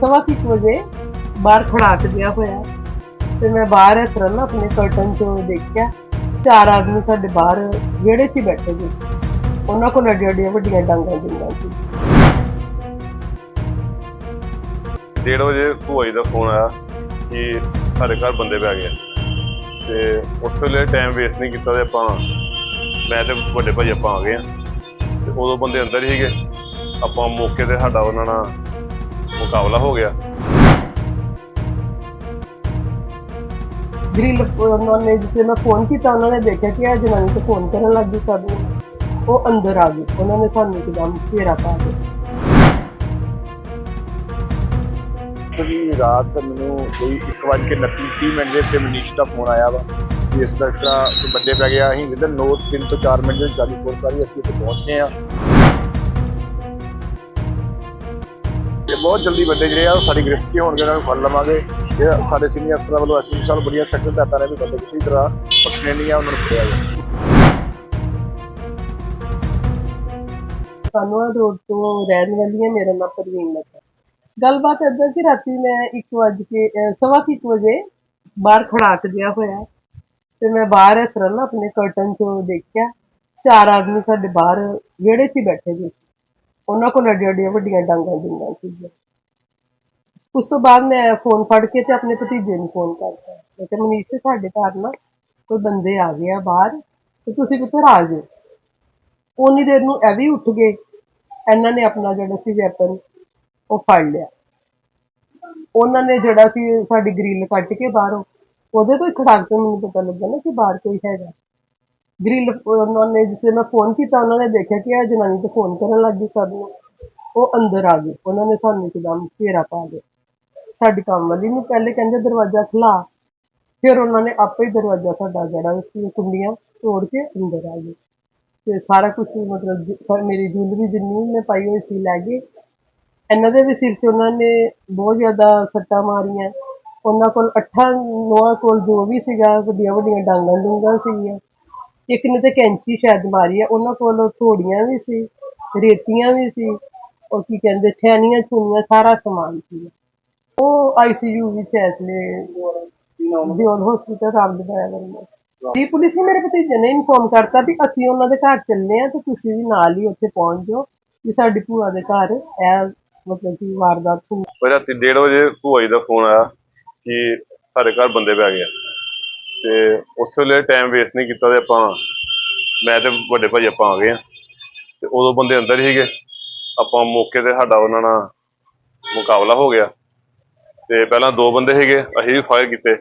ਸਵਾ ਕੁ ਇੱਕ ਵਜੇ ਬਾਹਰ ਖੜਾਕ ਗਿਆ ਹੋਇਆ। ਤੇ ਮੈਂ ਬਾਹਰ ਇਸ ਤਰ੍ਹਾਂ ਆਪਣੇ ਕਰਟਨ ਚੋਂ ਦੇਖਿਆ, ਚਾਰ ਆਦਮੀ ਸਾਡੇ ਬਾਹਰ ਵਿਹੜੇ 'ਚ ਬੈਠੇ ਸੀ। ਉਹਨਾਂ ਕੋਲ ਅੱਡੀਆਂ ਵੱਡੀਆਂ ਡਾਂਗਾਂ ਜਿੰਨਾਂ ਸੀ। ਡੇਢ ਵਜੇ ਭੂਆ ਜੀ ਦਾ ਫੋਨ ਆਇਆ ਕਿ ਸਾਡੇ ਘਰ ਬੰਦੇ ਪੈ ਗਏ ਤੇ ਉਸ ਵੇਲੇ ਟਾਈਮ ਵੇਸਟ ਨਹੀਂ ਕੀਤਾ ਤੇ ਆਪਾਂ, ਮੈਂ ਤੇ ਵੱਡੇ ਭਾਈ ਆਪਾਂ ਆ ਗਏ ਆ। ਤੇ ਉਦੋਂ ਬੰਦੇ ਅੰਦਰ ਹੀ ਸੀਗੇ। ਆਪਾਂ ਮੌਕੇ ਤੇ ਸਾਡਾ ਉਹਨਾਂ ਨਾਲ ਮੁਕਾਬਲਾ ਹੋ ਗਿਆ। ਗ੍ਰਿਲ ਉਹਨਾਂ ਨੇ ਜਿਸ ਮੈਂ ਫੋਨ ਕੀਤਾ ਉਹਨਾਂ ਨੇ ਦੇਖਿਆ ਕਿ ਇਹ ਜਨਾਨੀ ਤੇ ਫੋਨ ਕਰਨ ਲੱਗ ਗਈ ਸਾਨੂੰ ਉਹ ਅੰਦਰ ਆ ਗਈ। ਉਹਨਾਂ ਨੇ ਸਾਨੂੰ ਇੱਕਦਮ ਘੇਰਾ ਪਾ ਦਿੱਤਾ ਜੀ ਰਾਤ ਮੈਨੂੰ ਕੋਈ 1:29 ਮਿੰਟ ਦੇ ਤੇ ਮਨੀਸ਼ ਦਾ ਫੋਨ ਆਇਆ ਵਾ ਕਿ ਇਸ ਤਰ੍ਹਾਂ ਇਸ ਤਰ੍ਹਾਂ ਕੋਈ ਬੰਦੇ ਪੈ ਗਿਆ। ਅਸੀਂ ਵਿਦਨ ਨੋ 3 ਤੋਂ 4 ਮਿੰਟ ਦੇ ਵਿੱਚ ਸਾਡੀ ਫੋਰਸ ਸਾਰੀ ਅਸੀਂ ਇੱਥੇ ਪਹੁੰਚ ਗਏ ਆ ਬਹੁਤ ਜਲਦੀ ਬੰਦੇ ਜਿਹੜੇ ਆ, ਸਾਡੀ ਗ੍ਰਿਫਤ ਹੋਣਗੇ, ਉਹਨਾਂ ਨੂੰ ਫੜ ਲਵਾਂਗੇ। ਇਹ ਸਾਡੇ ਸੀਨੀਅਰ ਅਫਸਰਾਂ ਵੱਲੋਂ ਐਸਐਮ ਸਾਹਿਬ ਬੜੀਆਂ ਸਖਤ ਹਦਾਇਤਾਂ ਨੇ ਵੀ ਬੰਦੇ ਕਿਸੇ ਤਰ੍ਹਾਂ ਬਖਸ਼ਣੇ ਨਹੀਂ ਆ, ਉਹਨਾਂ ਨੂੰ ਫੜਿਆ ਜਾਵੇ। ਸਾਨੂੰ ਰੋਡ ਤੋਂ ਰਹਿਣ ਵਾਲੀ ਹੈ ਮੇਰਾ ਨਾਮ ਪ੍ਰਵੀਨ ਮਤਾ ਗੱਲਬਾਤ ਏਦਾਂ ਕਿ ਰਾਤੀ ਮੈਂ 1 ਵਜੇ ਕੇ ਸਵਾ ਕੁ ਇੱਕ ਵਜੇ ਬਾਹਰ ਖੜਾਕ ਗਿਆ ਹੋਇਆ। ਤੇ ਮੈਂ ਬਾਹਰ ਇਸ ਤਰ੍ਹਾਂ ਆਪਣੇ ਕਰਟਨ ਚੋਂ ਦੇਖਿਆ, ਚਾਰ ਆਦਮੀ ਸਾਡੇ ਬਾਹਰ ਵਿਹੜੇ 'ਚ ਬੈਠੇ ਸੀ। ਉਹਨਾਂ ਕੋਲ ਅੱਡੀਆਂ ਅੱਡੀਆਂ ਵੱਡੀਆਂ ਡਾਂਗਾਂ ਜਿੰਨਾਂ ਸੀ ਉਸ ਤੋਂ ਬਾਅਦ ਮੈਂ ਫੋਨ ਫੜ ਕੇ ਤੇ ਆਪਣੇ ਭਤੀਜੇ ਨੂੰ ਫੋਨ ਕਰਤਾ। ਮੈਂ ਕਿਹਾ, ਮਨੀਸ਼ ਤੇ ਸਾਡੇ ਘਰ ਨਾ ਕੋਈ ਬੰਦੇ ਆ ਗਏ ਆ ਬਾਹਰ ਤੇ ਤੁਸੀਂ ਪੁੱਤਰ ਆ ਜਾਓ ਉਨੀ ਦੇਰ ਨੂੰ ਇਹ ਵੀ ਉੱਠ ਗਏ। ਇਹਨਾਂ ਨੇ ਆਪਣਾ ਜਿਹੜਾ ਸੀ ਵੈਪਨ ਉਹ ਫੜ ਲਿਆ। ਉਹਨਾਂ ਨੇ ਜਿਹੜਾ ਸੀ ਸਾਡੀ ਗ੍ਰਿਲ ਕੱਟ ਕੇ ਬਾਹਰੋਂ, ਉਹਦੇ ਤੋਂ ਹੀ ਖੜਾਕ ਤੋਂ ਮੈਨੂੰ ਪਤਾ ਲੱਗਾ ਨਾ ਕਿ ਬਾਹਰ ਕੋਈ ਹੈਗਾ। ਗ੍ਰਿਲ ਉਹਨਾਂ ਨੇ ਜਿਸ ਵੇਲੇ ਮੈਂ ਫੋਨ ਕੀਤਾ, ਉਹਨਾਂ ਨੇ ਦੇਖਿਆ ਕਿ ਇਹ ਜਨਾਨੀ ਤੇ ਫੋਨ ਕਰਨ ਲੱਗ ਗਈ ਸਾਨੂੰ ਉਹ ਅੰਦਰ ਆ ਗਏ। ਉਹਨਾਂ ਨੇ ਸਾਨੂੰ ਇੱਕਦਮ ਘੇਰਾ ਪਾ ਲਿਆ। ਸਾਡੀ ਕੰਮ ਵਾਲੀ ਨੂੰ ਪਹਿਲੇ ਕਹਿੰਦੇ ਦਰਵਾਜ਼ਾ ਖੁਲਾ ਫਿਰ ਉਹਨਾਂ ਨੇ ਆਪੇ ਹੀ ਦਰਵਾਜ਼ਾ ਸਾਡਾ ਜਿਹੜਾ ਸੀ ਕੁੰਡੀਆਂ ਤੋੜ ਕੇ ਅੰਦਰ ਆ ਗਏ। ਤੇ ਸਾਰਾ ਕੁਝ ਮਤਲਬ ਜ- ਮੇਰੀ ਜੁਲਰੀ ਜਿੰਨੀ ਮੈਂ ਪਾਈ ਹੋਈ ਸੀ ਲੈ ਗਏ। ਇਹਨਾਂ ਦੇ ਵੀ ਸਿਰ 'ਚ ਉਹਨਾਂ ਨੇ ਬਹੁਤ ਜ਼ਿਆਦਾ ਸੱਟਾਂ ਮਾਰੀਆਂ। ਉਹਨਾਂ ਕੋਲ ਅੱਠਾਂ ਨੌਆਂ ਕੋਲ ਜੋ ਵੀ ਸੀਗਾ ਵੱਡੀਆਂ ਵੱਡੀਆਂ ਡਾਂਗਾਂ ਡੂੰਗਾਂ ਸੀਗੀਆਂ। ਇੱਕ ਨੇ ਤੇ ਕੈਂਚੀ ਸ਼ਾਇਦ ਮਾਰੀ ਆ, ਉਹਨਾਂ ਕੋਲ ਥੋੜੀਆਂ ਵੀ ਸੀ, ਰੇਤੀਆਂ ਵੀ ਸੀ, ਉਹ ਕੀ ਕਹਿੰਦੇ ਛੈਨੀਆਂ ਛੁਨੀਆਂ ਸਾਰਾ ਸਮਾਨ ਸੀ। ਉਹ ਆਈਸੀਯੂ ਵਿੱਚ ਐ ਇਸ ਦਿਓਲ ਹਸਪੀਟਲ ਰਾਮ ਦੇ ਬਾਰੇ ਜੀ, ਪੁਲਿਸ ਨੇ ਮੇਰੇ ਭਤੀਜੇ ਨੇ ਇਨਫੋਰਮ ਕਰਤਾ ਵੀ ਅਸੀਂ ਉਹਨਾਂ ਦੇ ਘਰ ਚੱਲਨੇ ਆ ਤੇ ਤੁਸੀਂ ਵੀ ਨਾਲ ਹੀ ਉੱਥੇ ਪਹੁੰਚ ਜਾਓ ਕਿ ਸਾਡੀ ਭੂਆ ਦੇ ਘਰ ਇਹ ਮਤਲਬ ਕਿ ਵਾਰਦਾਤ ਹੋਈ। ਰਾਤੀ ਡੇਢ ਵਜੇ ਭੂਆ ਜੀ ਦਾ ਫੋਨ ਆਇਆ ਕਿ ਸਾਡੇ ਘਰ ਬੰਦੇ ਪੈ ਗਏ ਆ। ਤੇ ਉਸ ਵੇਲੇ ਟਾਈਮ ਵੇਸਟ ਨਹੀਂ ਕੀਤਾ ਤੇ ਆਪਾਂ ਮੈਂ ਤੇ ਵੱਡੇ ਭਾਈ ਆਪਾਂ ਆ ਗਏ ਆ ਤੇ ਉਦੋਂ ਬੰਦੇ ਅੰਦਰ ਹੀ ਸੀਗੇ। ਆਪਾਂ ਮੌਕੇ ਤੇ ਸਾਡਾ ਉਹਨਾਂ ਨਾਲ ਮੁਕਾਬਲਾ ਹੋ ਗਿਆ। ਤੇ ਪਹਿਲਾਂ ਦੋ ਬੰਦੇ ਸੀਗੇ ਅਸੀਂ ਵੀ ਫਾਇਰ ਕੀਤੇ।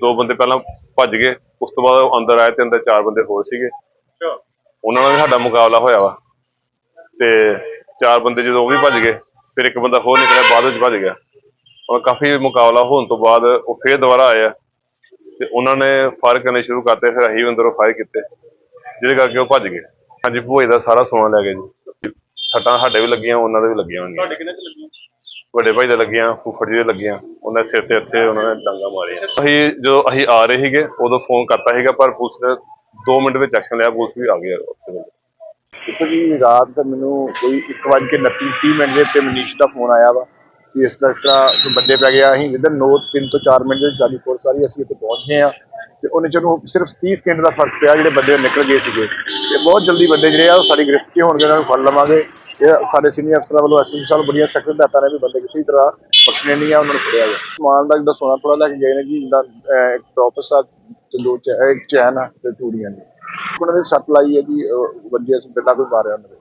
ਦੋ ਬੰਦੇ ਪਹਿਲਾਂ ਭੱਜ ਗਏ। ਉਸ ਤੋਂ ਬਾਅਦ ਉਹ ਅੰਦਰ ਆਏ ਤੇ ਅੰਦਰ ਚਾਰ ਬੰਦੇ ਹੋਰ ਸੀਗੇ। ਉਹਨਾਂ ਨਾਲ ਵੀ ਸਾਡਾ ਮੁਕਾਬਲਾ ਹੋਇਆ ਵਾ। ਤੇ ਚਾਰ ਬੰਦੇ ਜਦੋਂ ਉਹ ਵੀ ਭੱਜ ਗਏ ਫਿਰ ਇੱਕ ਬੰਦਾ ਹੋਰ ਨਿਕਲਿਆ ਬਾਅਦ ਵਿੱਚ ਭੱਜ ਗਿਆ। ਔਰ ਕਾਫੀ ਮੁਕਾਬਲਾ ਹੋਣ ਤੋਂ ਬਾਅਦ ਉਹ ਫੇਰ ਦੁਬਾਰਾ ਆਏ ਆ। ਤੇ ਉਹਨਾਂ ਨੇ ਫਾਇਰ ਕਰਨੇ ਸ਼ੁਰੂ ਕਰਤੇ ਫਿਰ ਅਸੀਂ ਵੀ ਅੰਦਰੋਂ ਫਾਇਰ ਕੀਤੇ ਜਿਹਦੇ ਕਰਕੇ ਉਹ ਭੱਜ ਗਏ। ਹਾਂਜੀ ਭੂਏ ਦਾ ਸਾਰਾ ਸੋਨਾ ਲੈ ਗਏ ਜੀ। ਸੱਟਾਂ ਸਾਡੇ ਵੀ ਲੱਗੀਆਂ ਉਹਨਾਂ ਦੇ ਵੀ ਲੱਗੀਆਂ ਹੋਣਗੀਆਂ ਤੁਹਾਡੇ ਕਿੰਨੇ ਲੱਗੀਆਂ ਵੱਡੇ ਭਾਈ ਦੇ ਲੱਗੀਆਂ ਫੁੱਫੜ ਜੀ ਦੇ ਲੱਗੀਆਂ ਉਹਨਾਂ ਦੇ ਸਿਰ ਤੇ ਇੱਥੇ ਉਹਨਾਂ ਨੇ ਡਾਂਗਾ ਮਾਰੀਆਂ। ਅਸੀਂ ਜਦੋਂ ਅਸੀਂ ਆ ਰਹੇ ਸੀਗੇ ਉਦੋਂ ਫੋਨ ਕਰਤਾ ਸੀਗਾ ਪਰ ਪੁਲਿਸ ਨੇ 2 ਮਿੰਟ ਵਿੱਚ ਐਕਸ਼ਨ ਲਿਆ ਪੁਲਿਸ ਵੀ ਆ ਗਈ ਉੱਥੇ। ਵੇਲੇ ਦੇਖੋ ਜੀ ਰਾਤ ਦਾ ਮੈਨੂੰ ਕੋਈ 1:29 ਮਿੰਟ ਦੇ ਤੇ ਮਨੀਸ਼ ਦਾ ਫੋਨ ਆਇਆ ਵਾ। ਕਿ ਇਸ ਤਰ੍ਹਾਂ ਇਸ ਤਰ੍ਹਾਂ ਬੰਦੇ ਪੈ ਗਿਆ ਅਸੀਂ ਵਿਦਨ ਨੋ 3 ਤੋਂ 4 ਮਿੰਟ ਦੇ ਵਿੱਚ ਸਾਡੀ ਫੋਰਸ ਸਾਰੀ ਅਸੀਂ ਇੱਥੇ ਪਹੁੰਚ ਗਏ ਆ ਤੇ ਉਹਨੇ ਚਲੋ ਸਿਰਫ 30 ਸਕਿੰਟ ਦਾ ਫ਼ਰਕ ਪਿਆ ਜਿਹੜੇ ਬੰਦੇ ਨਿਕਲ ਗਏ ਸੀਗੇ। ਤੇ ਬਹੁਤ ਜਲਦੀ ਬੰਦੇ ਜਿਹੜੇ ਆ ਉਹ ਸਾਡੀ ਗ੍ਰਿਫਤ ਹੋਣਗੇ ਉਹਨਾਂ ਨੂੰ ਫੜ ਲਵਾਂਗੇ। ਇਹ ਸਾਡੇ ਸੀਨੀਅਰ ਅਫਸਰਾਂ ਵੱਲੋਂ ਐਸਐਮ ਸਾਹਿਬ ਬੜੀਆਂ ਸਖਤ ਹਦਾਇਤਾਂ ਨੇ ਵੀ ਬੰਦੇ ਕਿਸੇ ਤਰ੍ਹਾਂ ਬਖਸ਼ਣੇ ਨਹੀਂ ਆ ਉਹਨਾਂ ਨੂੰ ਫੜਿਆ ਗਿਆ। ਸਮਾਨ ਦਾ ਜਿੱਦਾਂ ਸੋਨਾ ਥੋੜਾ ਲੈ ਕੇ ਗਏ ਨੇ ਜੀ ਜਿੱਦਾਂ ਅਹ, ਇੱਕ ਟੋਪਸ ਆ ਤੇ ਦੋ ਚੈ- ਚੈਨ ਆ ਤੇ ਚੂੜੀਆਂ ਨੇ। ਉਹਨਾਂ ਨੇ ਸੱਟ ਲਾਈ ਹੈ ਜੀ ਅਹ, ਵੱਜੇ ਅਸੀਂ ਬਿੱਲਾ ਕੋਈ ਮਾਰਿਆ ਉਹਨਾਂ ਦੇ